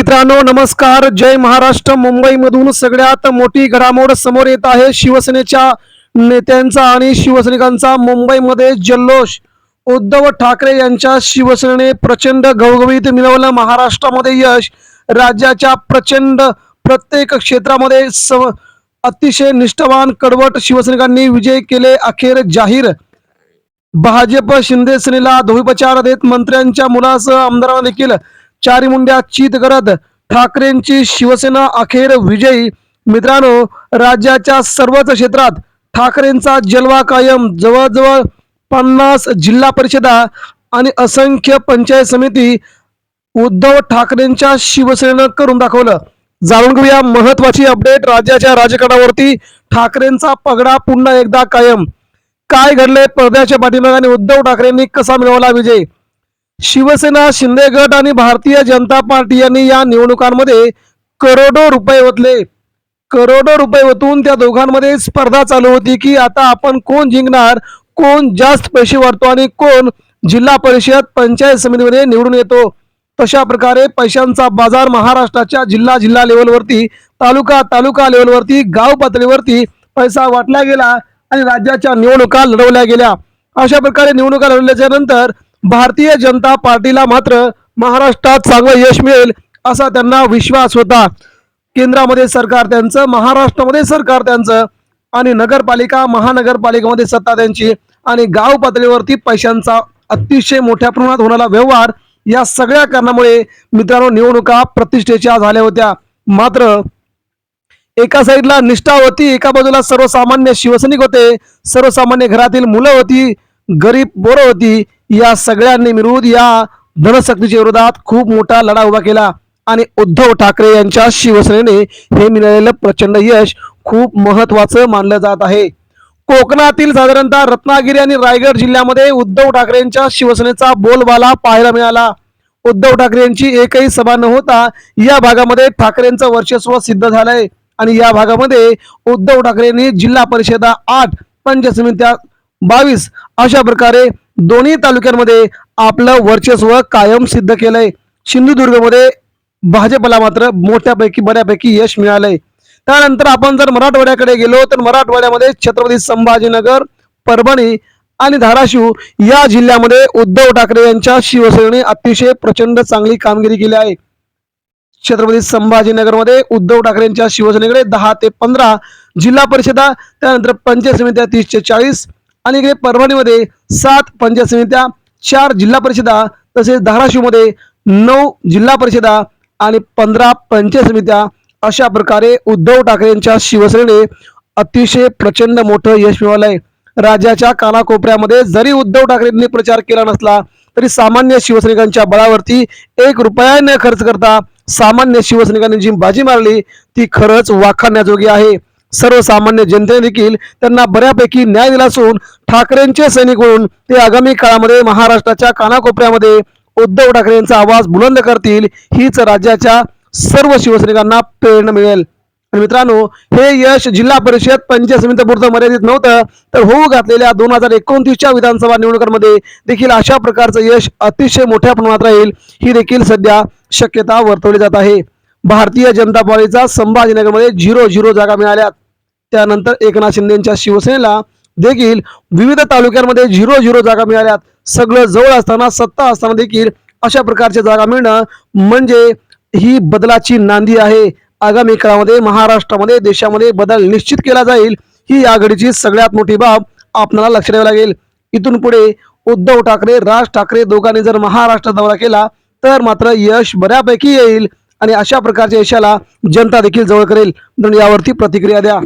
मित्रांनो नमस्कार. जय महाराष्ट्र. मुंबईमधून सगळ्यात मोठी घडामोड समोर येत आहे शिवसेनेच्या नेत्यांचा आणि शिवसैनिकांचा मुंबईमध्ये जल्लोष. उद्धव ठाकरे यांच्या शिवसेनेने प्रचंड घवघवीत मिळवलं महाराष्ट्रामध्ये यश. राज्याच्या प्रचंड प्रत्येक क्षेत्रामध्ये स अतिशय निष्ठावान कडवट शिवसैनिकांनी विजय केले अखेर जाहीर. भाजप शिंदे सेनेला धोबीपचार देत मंत्र्यांच्या मुलासह आमदारांना देखील चारी मुंड्या चित करत ठाकरेंची शिवसेना अखेर विजयी. मित्रांनो राज्याच्या सर्वच क्षेत्रात ठाकरेंचा जलवा कायम. जवळजवळ पन्नास जिल्हा परिषदा आणि असंख्य पंचायत समिती उद्धव ठाकरेंच्या शिवसेनेनं करून दाखवलं. जाणून घेऊया महत्वाची अपडेट राज्याच्या राजकारणावरती. ठाकरेंचा पगडा पुन्हा एकदा कायम. काय घडले पडद्याच्या पाठीमागाने उद्धव ठाकरेंनी कसा मिळवला विजय? शिवसेना शिंदे गट आणि भारतीय जनता पार्टी यांनी या निवडणुकांमध्ये करोडो रुपये ओतले. करोडो रुपये ओतून त्या दोघांमध्ये स्पर्धा चालू होती की आता आपण कोण जिंकणार कोण जास्त पैसे वाढतो आणि कोण जिल्हा परिषद पंचायत समितीमध्ये निवडून येतो. तशा प्रकारे पैशांचा बाजार महाराष्ट्राच्या जिल्हा जिल्हा लेवलवरती तालुका तालुका लेवलवरती गाव पातळीवरती पैसा वाटला गेला आणि राज्याच्या निवडणुका लढवल्या गेल्या. अशा प्रकारे निवडणुका लढवल्याच्या नंतर भारतीय जनता पार्टीला मात्र महाराष्ट्रात चांगलं यश मिळेल असा त्यांना विश्वास होता. केंद्रामध्ये सरकार त्यांचं महाराष्ट्रामध्ये सरकार त्यांचं आणि नगरपालिका महानगरपालिकेमध्ये सत्ता त्यांची आणि गाव पातळीवरती पैशांचा अतिशय मोठ्या प्रमाणात होणारा व्यवहार या सगळ्या कारणामुळे मित्रांनो निवडणुका प्रतिष्ठेच्या झाल्या होत्या. मात्र एका साईडला निष्ठा होती एका बाजूला सर्वसामान्य शिवसैनिक होते. सर्वसामान्य घरातील मुलं होती. गरीब पोरं होती. या सगळ्यांनी मिळून या धनशक्तीच्या विरोधात खूप मोठा लढा उभा केला. आणि उद्धव ठाकरे यांच्या शिवसेनेने हे मिळालेलं प्रचंड यश खूप महत्वाचं मानलं जात आहे. कोकणातील साधारणतः रत्नागिरी आणि रायगड जिल्ह्यामध्ये उद्धव ठाकरेंच्या शिवसेनेचा बोलबाला पाहायला मिळाला. उद्धव ठाकरे यांची एकही सभा न होता या भागामध्ये ठाकरेंचं वर्चस्व सिद्ध झालंय. आणि या भागामध्ये उद्धव ठाकरेंनी जिल्हा परिषदा आठ पंच समित्या बावीस. अशा प्रकारे दोन्ही तालुक्यांमध्ये आपलं वर्चस्व कायम सिद्ध केलंय. सिंधुदुर्गमध्ये भाजपला मात्र मोठ्यापैकी बऱ्यापैकी यश मिळालंय. त्यानंतर आपण जर मराठवाड्याकडे गेलो तर मराठवाड्यामध्ये छत्रपती संभाजीनगर परभणी आणि धाराशिव या जिल्ह्यामध्ये उद्धव ठाकरे यांच्या शिवसेनेने अतिशय प्रचंड चांगली कामगिरी केली आहे. छत्रपती संभाजीनगरमध्ये उद्धव ठाकरेंच्या शिवसेनेकडे दहा ते पंधरा जिल्हा परिषदा त्यानंतर पंचायत समित्या तीसशे चाळीस आणि इकडे परभणीमध्ये सात पंचायत समित्या चार जिल्हा परिषदा तसेच धाराशिवमध्ये नऊ जिल्हा परिषदा आणि पंधरा पंचायत समित्या अशा प्रकारे उद्धव ठाकरेंच्या शिवसेनेने अतिशय प्रचंड मोठं यश मिळवलं आहे राज्याच्या कानाकोपऱ्यामध्ये जरी उद्धव ठाकरेंनी प्रचार केला नसला तरी सामान्य शिवसैनिकांच्या बळावरती एक रुपया न खर्च करता सामान्य शिवसैनिकांनी जी बाजी मारली ती खरंच वाखाणण्याजोगी आहे. सर्वसामान्य जनतेने देखील त्यांना बऱ्यापैकी न्याय दिला असून ठाकरेंचे सैनिक म्हणून ते आगामी काळामध्ये महाराष्ट्राच्या कानाकोपऱ्यामध्ये उद्धव ठाकरे यांचा आवाज बुलंद करतील हीच राज्याच्या सर्व शिवसैनिकांना प्रेरणा मिळेल. आणि मित्रांनो हे यश जिल्हा परिषद पंचायत समितीपुरतं मर्यादित नव्हतं तर होऊ घातलेल्या दोन हजार एकोणतीसच्या विधानसभा निवडणुकांमध्ये देखील अशा प्रकारचं यश अतिशय मोठ्या प्रमाणात राहील ही देखील सध्या शक्यता वर्तवली जात आहे. भारतीय जनता पार्टीचा संभाजीनगरमध्ये झिरो झिरो जागा मिळाल्यात. त्यानंतर एकनाथ शिंदेच्या शिवसेनेला देखील विविध तालुक्यांमध्ये झिरो झिरो जागा मिळाल्यात. सगळं जवळ असताना सत्ता असताना देखील अशा प्रकारच्या जागा मिळणं म्हणजे ही बदलाची नांदी आहे. आगामी काळामध्ये महाराष्ट्रामध्ये देशामध्ये बदल निश्चित केला जाईल ही आघाडीची सगळ्यात मोठी बाब आपल्याला लक्ष द्यावी लागेल. इथून पुढे उद्धव ठाकरे राज ठाकरे दोघांनी जर महाराष्ट्र दौरा केला तर मात्र यश बऱ्यापैकी येईल आणि अशा प्रकारच्या यशाला जनता देखील जवळ करेल. म्हणून यावरती प्रतिक्रिया द्या.